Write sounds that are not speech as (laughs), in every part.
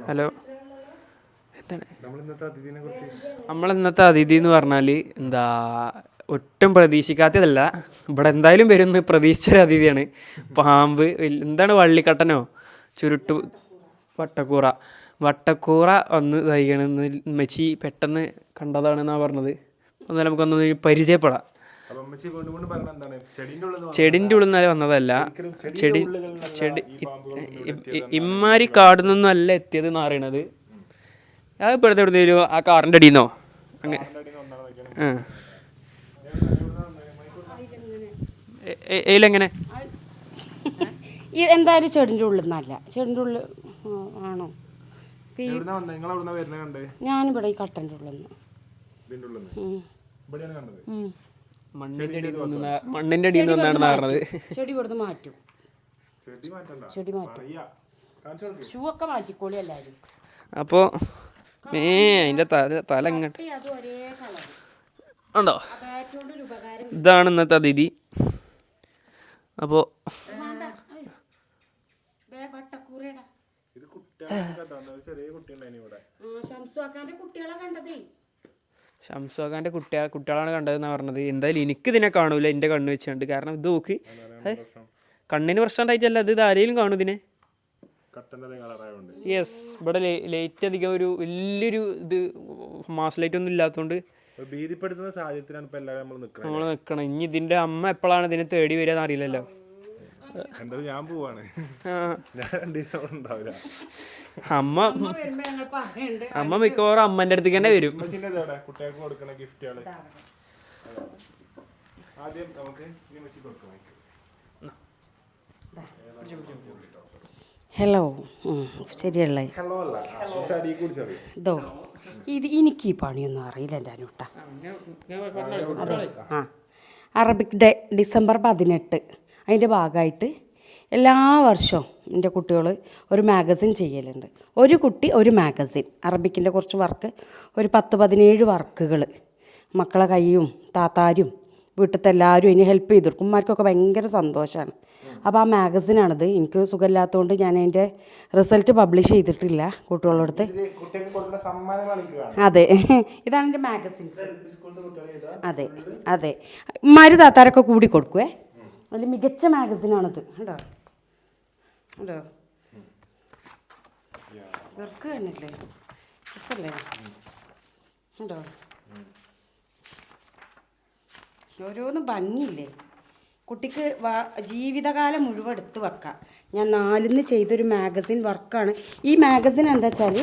Hello. നമ്മൾ ഇന്നത്തെ അതിഥി എന്ന് പറഞ്ഞാൽ എന്താ ഒട്ടും പ്രതീക്ഷിക്കാത്തതല്ല. ഇവിടെ എന്തായാലും വരുന്ന പ്രതീക്ഷിച്ചൊരു അതിഥിയാണ്. പാമ്പ് എന്താണ് വള്ളിക്കട്ടനോ? ചുരുട്ടു വട്ടക്കൂറ. വട്ടക്കൂറ വന്ന് തയ്യണമെന്ന് മെച്ചി പെട്ടെന്ന് കണ്ടതാണെന്നാണ് പറഞ്ഞത്. എന്നാൽ നമുക്കൊന്ന് പരിചയപ്പെടാം. ചെടിന്റെ ഉള്ളിൽ നിന്നാലും ചെടിന്റെ ഉള്ളിൽ നിന്ന് വന്നതല്ല. ചെടി ചെടി ഇമ്മാരി കാടിൽ നിന്നും അല്ല എത്തിയത് എന്ന് പറയണത്. അത് ഇപ്പോഴത്തെ വരും ആ കാറിന്റെ അടിയിൽ നിന്നോ അങ്ങനെ എയിലെങ്ങനെ എന്തായാലും ചെടിന്റെ ഉള്ളിൽ നിന്നല്ല. ചെടിന്റെ ഉള്ളിൽ ആണോ? ഞാനിവിടെ ഈ കട്ടന്റെ ഉള്ളിൽ നിന്ന്. മണ്ണിന്റെ അടിയിൽ നിന്ന് മണ്ണിന്റെ അടിയിൽ നിന്ന് വന്നാണ് പറഞ്ഞത് ചെടി കൊടുത്ത് മാറ്റും. ചെടി മാറ്റണ്ട. ചെടി മാറ്റും. ഷൂ ഒക്കെ മാറ്റിക്കോളി എല്ലാവരും. അപ്പോ ഏ അതിന്റെ തല തല ഇങ്ങോട്ട്. അത് ഒരേ കളർ ഉണ്ടോ? ഇതാണ് ഇന്നത്തെ അതിഥി. അപ്പോ കുട്ടികളെ കണ്ടതേ. ഷംസുഖാന്റെ കുട്ടികൾ കുട്ടികളാണ് കണ്ടതെന്നാണ് പറഞ്ഞത്. എന്തായാലും എനിക്ക് ഇതിനെ കാണൂല എന്റെ കണ്ണ് വെച്ചുകൊണ്ട് കാരണം ഇത് നോക്ക്. കണ്ണിന് പ്രശ്നം. ഉണ്ടായിട്ടല്ല ഇത് ഇത് ആരെങ്കിലും കാണും ഇതിനെ. യെസ് ഇവിടെ ലൈറ്റ് അധികം ഒരു വലിയൊരു ഇത് മാസ് ലൈറ്റ് ഒന്നും ഇല്ലാത്തതുകൊണ്ട് നമ്മൾ നിൽക്കണം ഇനി ഇതിന്റെ അമ്മ എപ്പോഴാണ് ഇതിനെ തേടി വരിക എന്ന് അറിയില്ലല്ലോ. എന്തായാലും ഞാൻ പോവാണ്. ഞാൻ രണ്ട് ദിവസം അവിടെ ഉണ്ടാവില്ല. അമ്മ അമ്മ മിക്കവാറും അമ്മന്റെ അടുത്തേക്ക് തന്നെ വരും. ഇതവിടെ കുട്ടികൾക്ക് കൊടുക്കണ ഗിഫ്റ്റുകൾ. ആദ്യം നമുക്ക് ഹലോ ശരിയല്ലേ? ഇതോ ഇത് എനിക്ക് ഈ പണിയൊന്നും അറിയില്ല എന്റെ അനുട്ട. അതെ. ആ. അറബിക് ഡേ ഡിസംബർ പതിനെട്ട്. അതിന്റെ ഭാഗമായിട്ട് എല്ലാ വർഷവും എന്റെ കുട്ടികൾ ഒരു മാഗസിൻ ചെയ്യലുണ്ട്. ഒരു കുട്ടി ഒരു മാഗസിൻ. അറബിക്കിന്റെ കുറച്ച് വർക്ക് ഒരു പത്ത് പതിനേഴ് വർക്കുകൾ. മക്കളെ കൈയും താത്താരും വീട്ടിലത്തെ എല്ലാവരും ഇനി ഹെൽപ്പ് ചെയ്തു കൊടുക്കും ഭയങ്കര സന്തോഷമാണ്. അപ്പോൾ ആ മാഗസിനാണിത്. എനിക്ക് സുഖമില്ലാത്തതുകൊണ്ട് ഞാൻ അതിന്റെ റിസൾട്ട് പബ്ലിഷ് ചെയ്തിട്ടില്ല കുട്ടികളോടത്ത് അതെ. (laughs) ഇതാണ് എന്റെ മാഗസിൻസ്. അതെ അതെ. ഉമ്മാര് താത്താരൊക്കെ കൂടി കൊടുക്കുവേ. അതിൽ മികച്ച മാഗസിനാണത്. കേട്ടോ കേട്ടോ വർക്ക് കണ്ടില്ലേ? രസല്ലേ? കണ്ടോ? ഓരോന്നും ഭംഗിയില്ലേ? കുട്ടിക്ക് ജീവിതകാലം മുഴുവൻ എടുത്ത് വെക്കാം. ഞാൻ നാലിന്ന് ചെയ്തൊരു മാഗസിൻ വർക്കാണ്. ഈ മാഗസിൻ എന്താ വെച്ചാൽ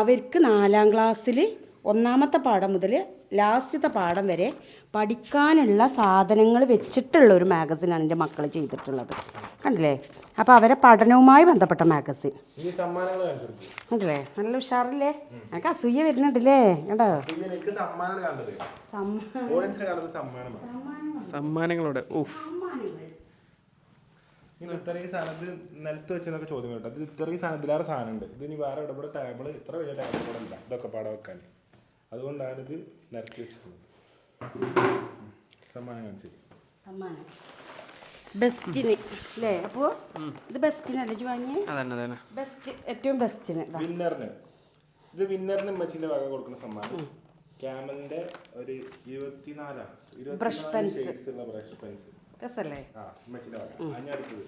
അവർക്ക് നാലാം ക്ലാസ്സിൽ ഒന്നാമത്തെ പാഠം മുതൽ ലാസ്റ്റത്തെ പാഠം വരെ പഠിക്കാനുള്ള സാധനങ്ങൾ വെച്ചിട്ടുള്ള ഒരു മാഗസിനാണ് എന്റെ മക്കൾ ചെയ്തിട്ടുള്ളത്. കണ്ടില്ലേ? അപ്പോൾ അവരെ പഠനവുമായി ബന്ധപ്പെട്ട മാഗസിൻ. കണ്ടില്ലേ? നല്ല ഉഷാറില്ലേ? എനിക്ക് അസൂയ വരുന്നുണ്ടല്ലേ? കേട്ടോ സമ്മാനങ്ങളോടെ ഓഹ് ഇനി ഇത്രയും സാധനം ഇത് നിലത്ത് വെച്ചെന്നൊക്കെ ചോദ്യം കേട്ടോ ഇത് ഇത്രയും സാധനം ഇതിലേറെ സാധനം ഉണ്ട് ഇത് ഇനി വേറെ ഇവിടെ ടേബിൾ ഇത്ര വലിയ ടേബിൾ കൂടെ ഇല്ല ഇതൊക്കെ പാടെ വെക്കാൻ. അതുകൊണ്ടാണ് ഇത് നിരത്തി വെച്ചിട്ടുള്ളത്. സമ്മാനം കാണിച്ചത് സമ്മാനം. ബെസ്റ്റിന്. അല്ലേ? അപ്പോൾ ഇത് ബെസ്റ്റിനല്ലേ ബെസ്റ്റ് ഏറ്റവും ബെസ്റ്റിന് ഇതാ. വിന്നറിന്. ഇത് വിന്നറിന് ഉമ്മച്ചിന്റെ വക കൊടുക്കുന്ന സമ്മാനം. ക്യാമലിന്റെ ഒരു ഇരുപത്തിനാലാണ്. Brush pens. രസല്ലേ? അതിന് അടുത്തത്.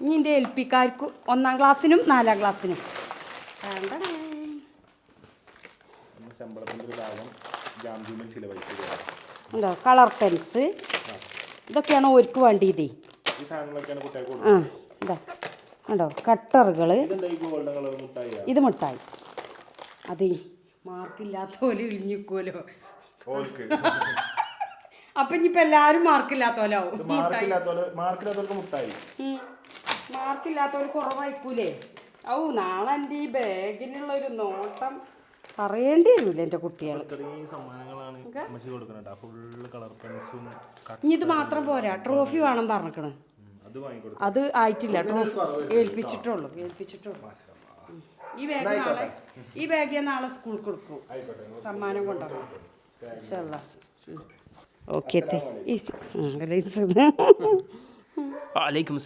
ഇനി എന്റെ എൽ പിക്കാർക്ക് ഒന്നാം ക്ലാസ്സിനും നാലാം ക്ലാസ്സിനും. നമ്മുടെ ശമ്പളത്തിന്റെ ഒരു ഭാഗം ജാംജൂമിൽ ചിലവഴിക്കുക ഉണ്ടോ? Colour pens. ഇതൊക്കെയാണ് ഓർക്ക് വേണ്ടിയതേ. ഈ സാധനങ്ങളൊക്കെയാണ് കുട്ടികൾക്ക് ആ ഇതാ. ഉണ്ടോ കട്ടറുകൾ ഇത് മിഠായി അതെ മാർക്കില്ലാത്ത പോലെ ഇഴിഞ്ഞിക്കോലോ അപ്പൊ അപ്പം എല്ലാരും മാർക്കില്ലാത്തോൽ മുട്ടായി. മാർക്കില്ലാത്തവർ കുറവായിക്കൂലേ? ഔ നാളെ എന്റെ ഈ ബാഗിനുള്ള ഒരു നോട്ടം. പറയേണ്ടി വരില്ല എന്റെ കുട്ടികൾ ഇനി ഇത് മാത്രം പോരാ. ട്രോഫി വേണം പറഞ്ഞിക്കണ്. അത് ആയിട്ടില്ല. ട്രോഫി ഏൽപ്പിച്ചിട്ടുള്ളൂ. ഏൽപ്പിച്ചിട്ടുള്ളൂ. ഈ ബാഗ് നാളെ ഈ ബാഗ് ഞാൻ നാളെ സ്കൂളിൽ കൊടുക്കും. സമ്മാനം കൊണ്ടുവരണം ഓക്കെ വലൈക്കും